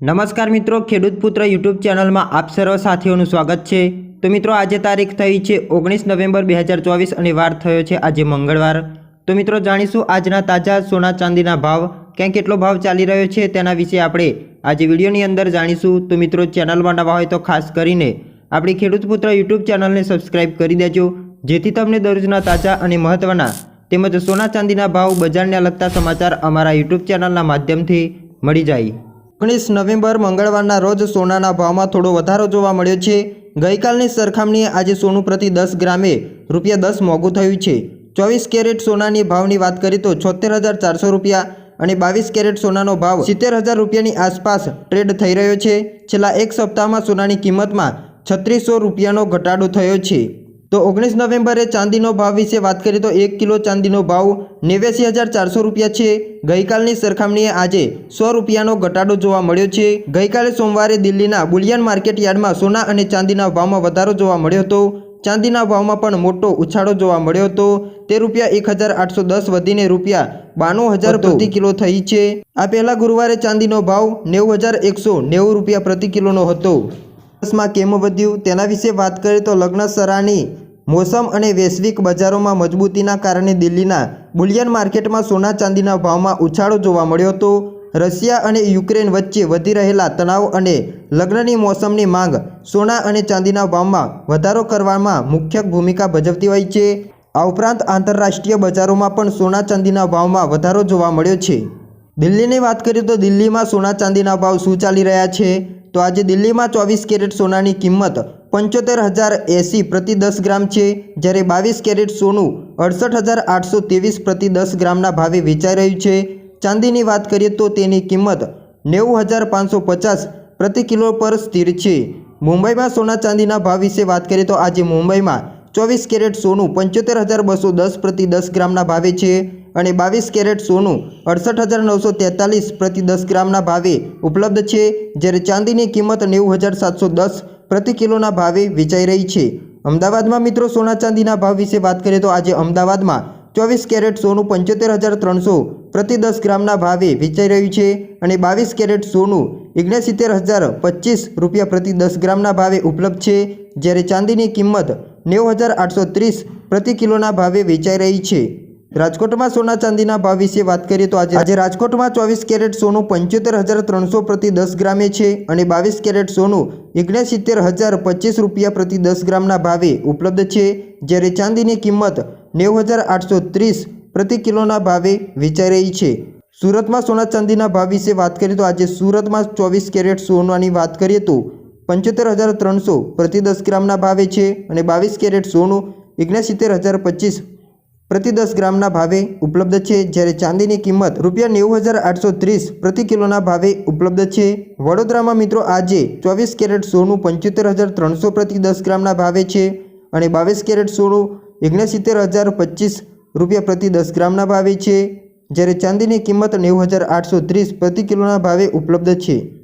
નમસ્કાર મિત્રો, ખેડૂત પુત્ર યુટ્યુબ ચેનલમાં આપ સર્વ સાથીઓનું સ્વાગત છે. તો મિત્રો, આજે તારીખ થઈ છે ઓગણીસ નવેમ્બર બે હજાર ચોવીસ અને વાર થયો છે આજે મંગળવાર. તો મિત્રો, જાણીશું આજના તાજા સોના ચાંદીના ભાવ, ક્યાં કેટલો ભાવ ચાલી રહ્યો છે તેના વિશે આપણે આજે વિડીયોની અંદર જાણીશું. તો મિત્રો, ચેનલમાં નવા હોય તો ખાસ કરીને આપણી ખેડૂત પુત્ર યુટ્યુબ ચેનલને સબસ્ક્રાઇબ કરી દેજો, જેથી તમને દરરોજના તાજા અને મહત્ત્વના તેમજ સોના ચાંદીના ભાવ બજારને લગતા સમાચાર અમારા યુટ્યુબ ચેનલના માધ્યમથી મળી જાય. ઓગણીસ નવેમ્બર મંગળવારના રોજ સોનાના ભાવમાં થોડો વધારો જોવા મળ્યો છે. ગઈકાલની સરખામણીએ આજે સોનું પ્રતિ દસ ગ્રામે રૂપિયા દસ મોંઘું થયું છે. ચોવીસ કેરેટ સોનાની ભાવની વાત કરીએ તો છોતેર હજાર ચારસો રૂપિયા અને બાવીસ કેરેટ સોનાનો ભાવ સિત્તેર હજાર રૂપિયાની આસપાસ ટ્રેડ થઈ રહ્યો છે. છેલ્લા એક સપ્તાહમાં સોનાની કિંમતમાં છત્રીસો રૂપિયાનો ઘટાડો થયો છે. તો ઓગણીસ નવેમ્બરે ચાંદીનો ભાવ વિશે વાત કરીએ તો એક કિલો ચાંદીનો ભાવ નેવ્યાસી હજાર ચારસો રૂપિયા છે. ગઈકાલની સરખામણીએ આજે સો રૂપિયાનો ઘટાડો જોવા મળ્યો છે. ગઈકાલે સોમવારે દિલ્હીના બુલિયન માર્કેટ યાર્ડમાં સોના અને ચાંદીના ભાવમાં વધારો જોવા મળ્યો હતો. ચાંદીના ભાવમાં પણ મોટો ઉછાળો જોવા મળ્યો હતો. તે રૂપિયા એક હજાર આઠસો દસ વધીને રૂપિયા બાણું હજાર પ્રતિ કિલો થઈ છે. આ પહેલા ગુરુવારે ચાંદીનો ભાવ નેવું હજાર એકસો નેવું રૂપિયા પ્રતિ કિલોનો હતો. દિવસમાં કેમ વધ્યું? તેના વિશે વાત કરીએ તો લગ્ન સરાની મોસમ અને વૈશ્વિક બજારોમાં મજબૂતીના કારણે દિલ્હીના બુલિયન માર્કેટમાં સોના ચાંદીના ભાવમાં ઉછાળો જોવા મળ્યો હતો. રશિયા અને યુક્રેન વચ્ચે વધી રહેલા તણાવ અને લગ્નની મોસમની માંગ સોના અને ચાંદીના ભાવમાં વધારો કરવામાં મુખ્ય ભૂમિકા ભજવતી હોય છે. આ ઉપરાંત આંતરરાષ્ટ્રીય બજારોમાં પણ સોના ચાંદીના ભાવમાં વધારો જોવા મળ્યો છે. દિલ્હીની વાત કરીએ તો દિલ્હીમાં સોના ચાંદીના ભાવ શું ચાલી રહ્યા છે? તો આજે દિલ્હીમાં ચોવીસ કેરેટ સોનાની કિંમત પંચોતેર હજાર એંસી પ્રતિ દસ ગ્રામ છે, જ્યારે બાવીસ કેરેટ સોનું અડસઠ હજાર આઠસો ત્રેવીસ પ્રતિ દસ ગ્રામના ભાવે વેચાઈ રહ્યું છે. ચાંદીની વાત કરીએ તો તેની કિંમત નેવું હજાર પાંચસો પચાસ પ્રતિ કિલો પર સ્થિર છે. મુંબઈમાં સોના ચાંદીના ભાવ વિશે વાત કરીએ તો આજે મુંબઈમાં ચોવીસ કેરેટ સોનું પંચોતેર હજાર બસો દસ પ્રતિ દસ ગ્રામના ભાવે છે. અને બાવીસ કેરેટ સોનું અડસઠ હજાર નવસો તેતાલીસ પ્રતિ દસ ગ્રામના ભાવે ઉપલબ્ધ છે, જ્યારે ચાંદીની કિંમત નેવું હજાર સાતસો દસ પ્રતિ કિલોના ભાવે વેચાઈ રહી છે. અમદાવાદમાં મિત્રો સોના ચાંદીના ભાવ વિશે વાત કરીએ તો આજે અમદાવાદમાં ચોવીસ કેરેટ સોનું પંચોતેર હજાર ત્રણસો પ્રતિ દસ ગ્રામના ભાવે વેચાઈ રહ્યું છે અને બાવીસ કેરેટ સોનું ઓગણસિત્તેર હજાર પચીસ રૂપિયા પ્રતિ દસ ગ્રામના ભાવે ઉપલબ્ધ છે, જ્યારે ચાંદીની કિંમત નેવું હજાર આઠસો ત્રીસ પ્રતિ કિલોના ભાવે વેચાઈ રહી છે. રાજકોટમાં સોના ચાંદીના ભાવ વિશે વાત કરીએ તો આજે આજે રાજકોટમાં ચોવીસ કેરેટ સોનું પંચોતેર હજાર ત્રણસો પ્રતિ દસ ગ્રામે છે અને બાવીસ કેરેટ સોનું ઓગણસિત્તેર હજાર પચીસ રૂપિયા પ્રતિ દસ ગ્રામના ભાવે ઉપલબ્ધ છે. જ્યારે ચાંદીની કિંમત નેવું હજાર આઠસો ત્રીસ પ્રતિ કિલોના ભાવે વેચાઈ રહી છે. સુરતમાં સોના ચાંદીના ભાવ વિશે વાત કરીએ તો આજે સુરતમાં ચોવીસ કેરેટ સોનાની વાત કરીએ તો પંચોતેર હજાર ત્રણસો પ્રતિ દસ ગ્રામના ભાવે છે અને બાવીસ કેરેટ સોનું ઓગણસિત્તેર હજાર પચીસ પ્રતિ દસ ગ્રામના ભાવે ઉપલબ્ધ છે. જ્યારે ચાંદીની કિંમત રૂપિયા નેવું હજાર આઠસો ત્રીસ પ્રતિ કિલોના ભાવે ઉપલબ્ધ છે. વડોદરામાં મિત્રો આજે ચોવીસ કેરેટ સોનું પંચોતેર હજાર ત્રણસો પ્રતિ દસ ગ્રામના ભાવે છે. અને બાવીસ કેરેટ સોનું ઓગણસિત્તેર હજાર પચીસ રૂપિયા પ્રતિ દસ ગ્રામના ભાવે છે. જ્યારે ચાંદીની કિંમત નેવું હજાર આઠસો ત્રીસ પ્રતિ કિલોના ભાવે ઉપલબ્ધ છે.